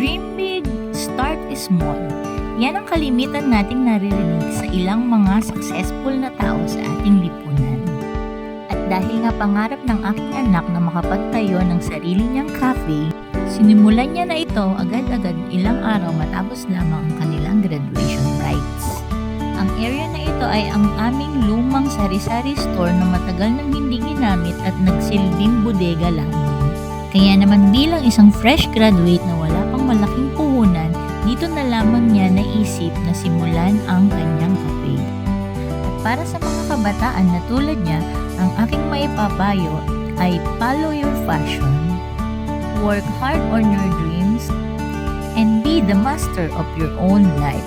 Dream big, start small. Yan ang kalimitan nating naririnig sa ilang mga successful na tao sa ating lipunan. At dahil nga pangarap ng aking anak na makapagtayo ng sarili niyang cafe, sinimulan niya na ito agad-agad ilang araw matapos lamang ang kanilang graduation rites. Ang area na ito ay ang aming lumang sari-sari store na matagal nang hindi ginamit at nagsilbing bodega lamang. Kaya naman bilang isang fresh graduate na wala malaking puhunan, dito na lamang niya naisip na simulan ang kanyang cafe. At para sa mga kabataan na tulad niya, ang aking maipapayo ay follow your passion, work hard on your dreams, and be the master of your own life.